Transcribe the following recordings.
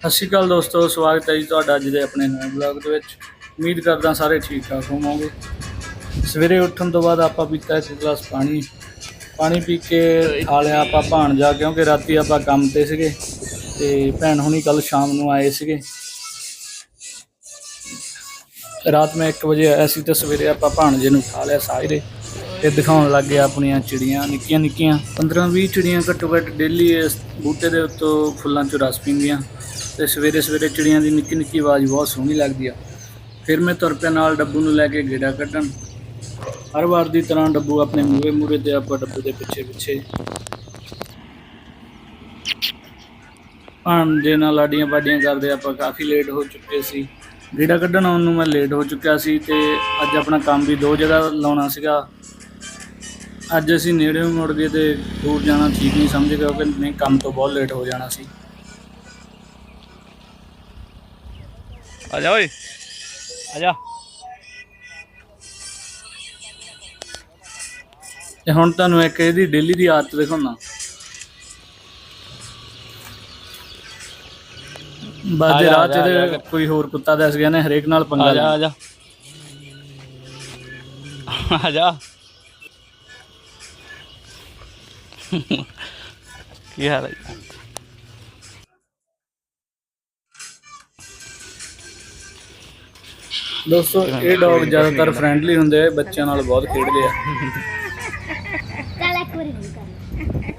ਸਤਿ ਸ਼੍ਰੀ ਅਕਾਲ ਦੋਸਤੋ, ਸਵਾਗਤ ਹੈ ਜੀ ਤੁਹਾਡਾ ਅੱਜ ਦੇ ਆਪਣੇ ਨਵੇਂ ਬਲੌਗ ਦੇ ਵਿੱਚ। ਉਮੀਦ ਕਰਦਾ ਸਾਰੇ ਠੀਕ ਠਾਕ ਹੋਵੋਗੇ। ਸਵੇਰੇ ਉੱਠਣ ਤੋਂ ਬਾਅਦ ਆਪਾਂ ਪੀਤਾ ਇੱਕ ਗਲਾਸ ਪਾਣੀ। ਪਾਣੀ ਪੀ ਕੇ ਖਾ ਲਿਆ ਆਪਾਂ ਭਾਣ ਜਾ, ਕਿਉਂਕਿ ਰਾਤੀ ਆਪਾਂ ਕੰਮ ਤੇ ਸੀਗੇ ਤੇ ਭੈਣ ਹੁਣੀ ਕੱਲ ਸ਼ਾਮ ਨੂੰ ਆਏ ਸੀਗੇ। ਰਾਤ ਮੈਂ 1 ਵਜੇ ਆਇਆ ਸੀ ਤੇ ਸਵੇਰੇ ਆਪਾਂ ਭਾਣਜੇ ਨੂੰ ਖਾ ਲਿਆ ਸਾਰੇ। ਤੇ ਦਿਖਾਉਣ ਲੱਗ ਗਿਆ ਆਪਣੀਆਂ ਚਿੜੀਆਂ, ਨਿੱਕੀਆਂ ਨਿੱਕੀਆਂ। 15 20 ਚਿੜੀਆਂ ਘੱਟੋ ਘੱਟ ਡੇਲੀ ਇਸ ਬੂਟੇ ਦੇ ਉੱਤੋਂ ਫੁੱਲਾਂ ਚੋਂ ਰਸ ਪੀਂਦੀਆਂ। ਤੇ ਸਵੇਰੇ ਸਵੇਰੇ ਚਿੜੀਆਂ ਦੀ ਨਿੱਕੀ ਨਿੱਕੀ ਆਵਾਜ਼ ਬਹੁਤ ਸੋਹਣੀ ਲੱਗਦੀ ਆ। ਫਿਰ ਮੈਂ ਤੁਰ ਪਿਆ ਨਾਲ ਡੱਬੂ ਨੂੰ ਲੈ ਕੇ ਗੇੜਾ ਕੱਢਣ। ਹਰ ਵਾਰ ਦੀ ਤਰ੍ਹਾਂ ਡੱਬੂ ਆਪਣੇ ਮੂਹਰੇ ਮੂਹਰੇ ਤੇ ਆਪਾਂ ਡੱਬੂ ਦੇ ਪਿੱਛੇ ਪਿੱਛੇ। ਭਾਂਜੇ ਨਾਲ ਲਾਡੀਆਂ ਬਾਡੀਆਂ ਕਰਦੇ ਆਪਾਂ ਕਾਫੀ ਲੇਟ ਹੋ ਚੁੱਕੇ ਸੀ। ਗੇੜਾ ਕੱਢਣ ਆਉਣ ਨੂੰ ਮੈਂ ਲੇਟ ਹੋ ਚੁੱਕਿਆ ਸੀ ਤੇ ਅੱਜ ਆਪਣਾ ਕੰਮ ਵੀ ਦੋ ਜਗ੍ਹਾ ਲਾਉਣਾ ਸੀਗਾ। ਅੱਜ ਅਸੀਂ ਨੇੜੇ ਮੁੜ ਗਏ ਤੇ ਦੂਰ ਜਾਣਾ ਠੀਕ ਨਹੀਂ ਸਮਝ ਸਮਝੇ ਕਿਉਂਕਿ ਨਹੀਂ, ਕੰਮ ਤੋਂ ਬਹੁਤ ਲੇਟ ਹੋ ਜਾਣਾ ਸੀ। ਆ ਜਾ ਓਏ। ਆ ਜਾ। ਤੇ ਹੁਣ ਤੁਹਾਨੂੰ ਇੱਕ ਇਹਦੀ ਡੇਲੀ ਦੀ ਆਦਤ ਦਿਖਾਉਣਾ। ਜਾ, ਰਾਤ ਜਾ। ਕੋਈ ਹੋਰ ਕੁੱਤਾ ਦੱਸ ਗਿਆ ਨੇ ਹਰੇਕ ਨਾਲ ਪੰਗਾ ਆ ਜਾ ਆ ਲਿਆ ਜਾ। ਆ ਜਾ। ਕੀ ਹਾਲ ਹੈ? ਦੋਸਤੋ ਇਹ ਡੌਗ ਜ਼ਿਆਦਾਤਰ ਫ੍ਰੈਂਡਲੀ ਹੁੰਦੇ ਆ ਬੱਚਿਆਂ ਨਾਲ ਬਹੁਤ ਖੇਡਦੇ ਆ। ਚੱਲ ਇੱਕ ਵਾਰੀ ਹੁਣ ਕਰ।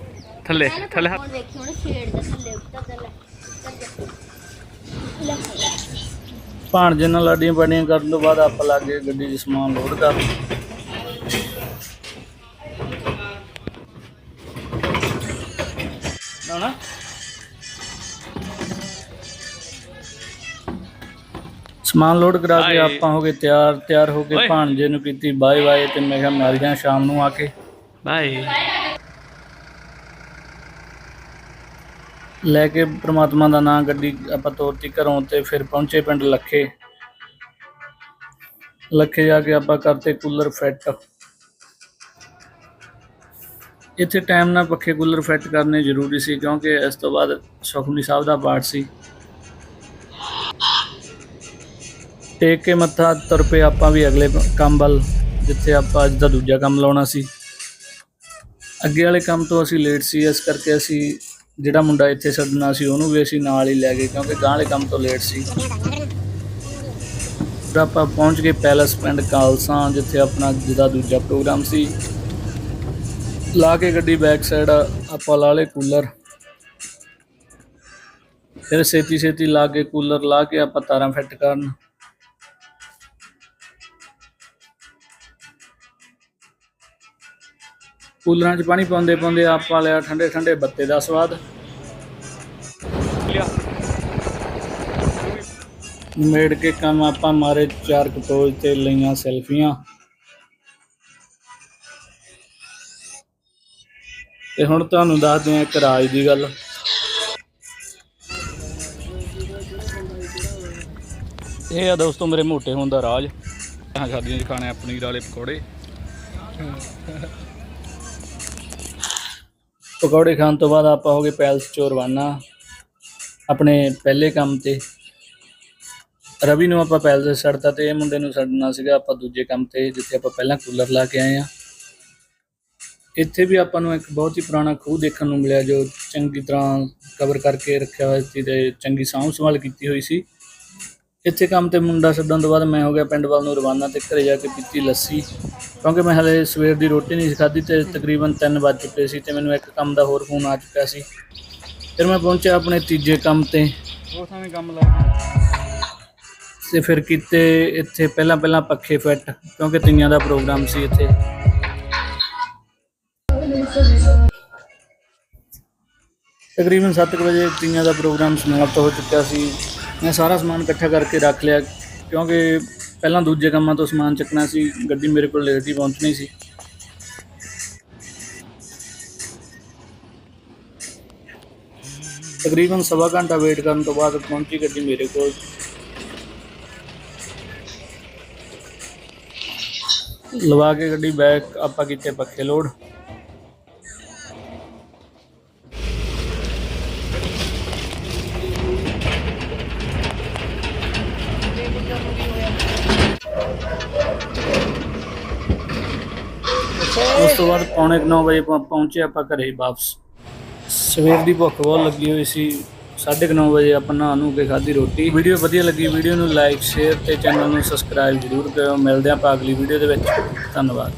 ਥੱਲੇ ਥੱਲੇ ਹੁਣ ਵੇਖੀ ਹੁਣ ਛੇੜਦਾ ਥੱਲੇ ਉੱਤਰ ਚੱਲ ਉੱਤਰ ਜਾ ਲੈ। ਭਾਣਜੇ ਨਾਲ ਲਾਡੀਆਂ ਬਾਡੀਆਂ ਕਰਨ ਤੋਂ ਬਾਅਦ ਆਪਾਂ ਲੱਗੇ ਗੱਡੀ 'ਚ ਸਮਾਨ ਲੋਡ ਕਰ। ਨਾ ਨਾ। ਸਮਾਨ ਲੋਡ ਕਰਾ ਕੇ ਹਾਏ। ਆਪਾਂ ਹੋ ਗਏ ਤਿਆਰ ਤਿਆਰ ਹੋ ਕੇ ਓਏ। ਭਾਣਜੇ ਨੂੰ ਕੀਤੀ ਬਾਏ ਬਾਏ ਤੇ ਮੈਂ ਕਿਹਾ ਮਿਲ ਜਾਂ ਸ਼ਾਮ ਨੂੰ ਆ ਕੇ। ਬਾਏ। ਲੈ ਕੇ ਪ੍ਰਮਾਤਮਾ ਦਾ ਨਾਮ ਗੱਡੀ ਆਪਾਂ ਤੋਰਤੀ ਘਰੋਂ ਤੇ ਫਿਰ ਪਹੁੰਚੇ ਪਿੰਡ ਲੱਖੇ। ਲੱਖੇ ਜਾ ਕੇ ਆਪਾਂ ਕਰਤੇ ਕੂਲਰ ਫਿੱਟ। ਇੱਥੇ ਟਾਈਮ ਨਾਲ ਪੱਖੇ ਕੂਲਰ ਫਿੱਟ ਕਰਨੇ ਜ਼ਰੂਰੀ ਸੀ ਕਿਉਂਕਿ ਇਸ ਤੋਂ ਬਾਅਦ ਸੁਖਮਨੀ ਸਾਹਿਬ ਦਾ ਪਾਠ ਸੀ। ਟੇਕ ਕੇ ਮੱਥਾ ਤੁਰ ਪਏ ਆਪਾਂ ਵੀ ਅਗਲੇ ਕੰਮ ਵੱਲ, ਜਿੱਥੇ ਆਪਾਂ ਅੱਜ ਦਾ ਦੂਜਾ ਕੰਮ ਲਾਉਣਾ ਸੀ। ਅੱਗੇ ਵਾਲੇ ਕੰਮ ਤੋਂ ਅਸੀਂ ਲੇਟ ਸੀ, ਇਸ ਕਰਕੇ ਅਸੀਂ ਜਿਹੜਾ ਮੁੰਡਾ ਇੱਥੇ ਛੱਡਣਾ ਸੀ, ਉਹਨੂੰ ਵੀ ਅਸੀਂ ਨਾਲ ਹੀ ਲੈ ਗਏ, ਕਿਉਂਕਿ ਗਾਂ ਵਾਲੇ ਕੰਮ ਤੋਂ ਲੇਟ ਸੀ। ਫਿਰ ਆਪਾਂ ਪਹੁੰਚ ਗਏ ਪੈਲਸ ਪਿੰਡ ਕਾਲਸਾ, ਜਿੱਥੇ ਆਪਣਾ ਅੱਜ ਦਾ ਦੂਜਾ ਪ੍ਰੋਗਰਾਮ ਸੀ। ਲਾ ਕੇ ਗੱਡੀ ਬੈਕ ਸਾਈਡ ਆਪਾਂ ਲਾ ਲਏ ਕੂਲਰ। ਫਿਰ ਛੇਤੀ ਛੇਤੀ ਲਾ ਕੇ ਕੂਲਰ ਲਾ ਕੇ ਆਪਾਂ ਤਾਰਾਂ ਫਿੱਟ ਕਰਨ। ਕੂਲਰਾਂ 'ਚ ਪਾਣੀ ਪਾਉਂਦੇ ਪਾਉਂਦੇ ਆਪਾਂ ਲਿਆ, ਠੰਡੇ ਠੰਡੇ ਬੱਤੇ ਦਾ ਸਵਾਦ। ਮੇੜ ਕੇ ਕੰਮ ਆਪਾਂ ਮਾਰੇ ਚਾਰ ਕਟੋਜ ਤੇ ਲਈਆਂ ਸੈਲਫੀਆਂ। ਤੇ ਹੁਣ ਤੁਹਾਨੂੰ ਦੱਸਦੇ ਆ ਇੱਕ ਰਾਜ ਦੀ ਗੱਲ। ਇਹ ਆ ਦੋਸਤੋ ਮੇਰੇ ਮੋਟੇ ਹੋਣ ਦਾ ਰਾਜ। ਹਾਂ ਸ਼ਾਦੀਆਂ 'ਚ ਖਾਣੇ ਆ ਪਨੀਰ ਵਾਲੇ ਪਕੌੜੇ। ਪਕੌੜੇ ਖਾਣ ਤੋਂ ਬਾਅਦ ਆਪਾਂ ਹੋ ਗਏ ਪੈਲਸ ਚੋਂ ਰਵਾਨਾ ਆਪਣੇ ਪਹਿਲੇ ਕੰਮ ਤੇ। ਰਵੀ ਨੂੰ ਆਪਾਂ ਪੈਲਸ ਤੇ ਛੱਡਤਾ ਤੇ, ਇਹ ਮੁੰਡੇ ਨੂੰ ਛੱਡਣਾ ਸੀਗਾ ਆਪਾਂ ਦੂਜੇ ਕੰਮ ਤੇ, ਜਿੱਥੇ ਆਪਾਂ ਪਹਿਲਾਂ ਕੂਲਰ ਲਾ ਕੇ ਆਏ ਆ ਇੱਥੇ ਵੀ ਆਪਾਂ ਨੂੰ ਇੱਕ ਬਹੁਤ ਹੀ ਪੁਰਾਣਾ ਖੂਹ ਦੇਖਣ ਨੂੰ ਮਿਲਿਆ, ਜੋ ਚੰਗੀ ਤਰ੍ਹਾਂ ਕਵਰ ਕਰਕੇ ਰੱਖਿਆ ਹੋਇਆ ਸੀ ਤੇ ਚੰਗੀ ਸਾਂਭ ਸੰਭਾਲ ਕੀਤੀ ਹੋਈ ਸੀ। ਇੱਥੇ ਕੰਮ ਤੇ ਮੁੰਡਾ ਛੱਡਣ ਤੋਂ ਬਾਅਦ ਮੈਂ ਹੋ ਗਿਆ ਪਿੰਡ ਵੱਲ ਨੂੰ ਰਵਾਨਾ ਤੇ ਘਰੇ ਜਾ ਕੇ ਪੀਤੀ ਲੱਸੀ। ਕਿਉਂਕਿ ਮੈਂ ਹਲੇ ਸਵੇਰ ਦੀ ਰੋਟੀ ਨਹੀਂ ਸੀ ਖਾਧੀ ਤੇ ਤਕਰੀਬਨ 3 ਵੱਜ ਚੁੱਕੇ ਸੀ ਤੇ ਮੈਨੂੰ ਇੱਕ ਕੰਮ ਦਾ ਹੋਰ ਫੋਨ ਆ ਚੁੱਕਿਆ ਸੀ। ਫਿਰ ਮੈਂ ਪਹੁੰਚਿਆ ਆਪਣੇ ਤੀਜੇ ਕੰਮ ਤੇ। ਉਹ ਥਾਵੇਂ ਕੰਮ ਲਾ ਤੇ ਫਿਰ ਕੀਤੇ ਇੱਥੇ ਪਹਿਲਾਂ ਪਹਿਲਾਂ ਪੱਖੇ ਫਿੱਟ, ਕਿਉਂਕਿ ਤੀਆਂ ਦਾ ਪ੍ਰੋਗਰਾਮ ਸੀ ਇੱਥੇ। ਤਕਰੀਬਨ 7 ਵਜੇ ਤੀਆਂ ਦਾ ਪ੍ਰੋਗਰਾਮ ਸਮਾਪਤ ਹੋ ਚੁੱਕਿਆ ਸੀ। ਮੈਂ ਸਾਰਾ ਸਮਾਨ ਇਕੱਠਾ ਕਰਕੇ ਰੱਖ ਲਿਆ, ਕਿਉਂਕਿ ਪਹਿਲਾਂ ਦੂਜੇ ਕੰਮਾਂ ਤੋਂ ਸਮਾਨ ਚੱਕਣਾ ਸੀ, ਗੱਡੀ ਮੇਰੇ ਕੋਲ ਲੇਟ ਹੀ ਪਹੁੰਚਣੀ ਸੀ। ਤਕਰੀਬਨ ਸਵਾ ਘੰਟਾ ਵੇਟ ਕਰਨ ਤੋਂ ਬਾਅਦ ਪਹੁੰਚੀ ਗੱਡੀ ਮੇਰੇ ਕੋਲ। ਲਵਾ ਕੇ ਗੱਡੀ ਬੈਕ ਆਪਾਂ ਕੀਤੇ ਪੱਖੇ ਲੋਡ ਉਸ ਤੋਂ ਬਾਅਦ ਪੌਣੇ 9 ਵਜੇ ਪਹੁੰਚੇ ਆਪਾਂ ਘਰੇ ਵਾਪਸ। ਸਵੇਰ ਦੀ ਭੁੱਖ ਬਹੁਤ ਲੱਗੀ ਹੋਈ ਸੀ। 9:30 ਵਜੇ ਆਪਾਂ ਨਹਾ ਨੂੰ ਕੇ ਖਾਧੀ ਰੋਟੀ। ਵੀਡੀਓ ਵਧੀਆ ਲੱਗੀ, ਵੀਡੀਓ ਨੂੰ ਲਾਈਕ ਸ਼ੇਅਰ ਤੇ ਚੈਨਲ ਨੂੰ ਸਬਸਕ੍ਰਾਈਬ ਜ਼ਰੂਰ ਕਰਿਓ। ਮਿਲਦੇ ਆਪਾਂ ਅਗਲੀ ਵੀਡੀਓ ਦੇ ਵਿੱਚ। ਧੰਨਵਾਦ।